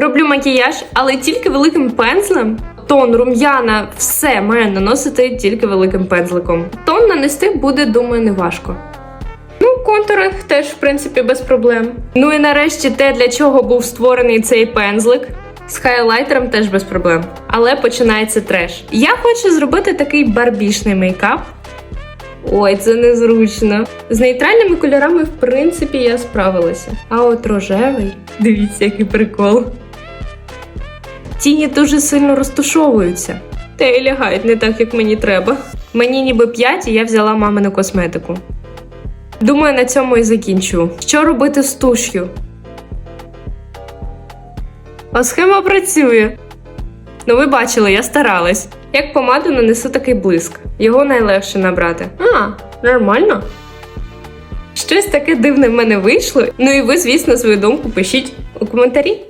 Роблю макіяж, але тільки великим пензлем. Тон, рум'яна, все має наносити тільки великим пензликом. Тон нанести буде, думаю, неважко. Ну, контуринг теж, в принципі, без проблем. Ну і нарешті те, для чого був створений цей пензлик. З хайлайтером теж без проблем. Але починається треш. Я хочу зробити такий барбішний мейкап. Ой, це незручно. З нейтральними кольорами, в принципі, я справилася. А от рожевий, дивіться, який прикол. Тіні дуже сильно розтушовуються. Та й лягають не так, як мені треба. Мені ніби 5, і я взяла мамину косметику. Думаю, на цьому і закінчу. Що робити з туш'ю? А схема працює. Ну, ви бачили, я старалась. Як помаду нанесу такий блиск. Його найлегше набрати. А, нормально. Щось таке дивне в мене вийшло. Ну і ви, звісно, свою думку пишіть у коментарі.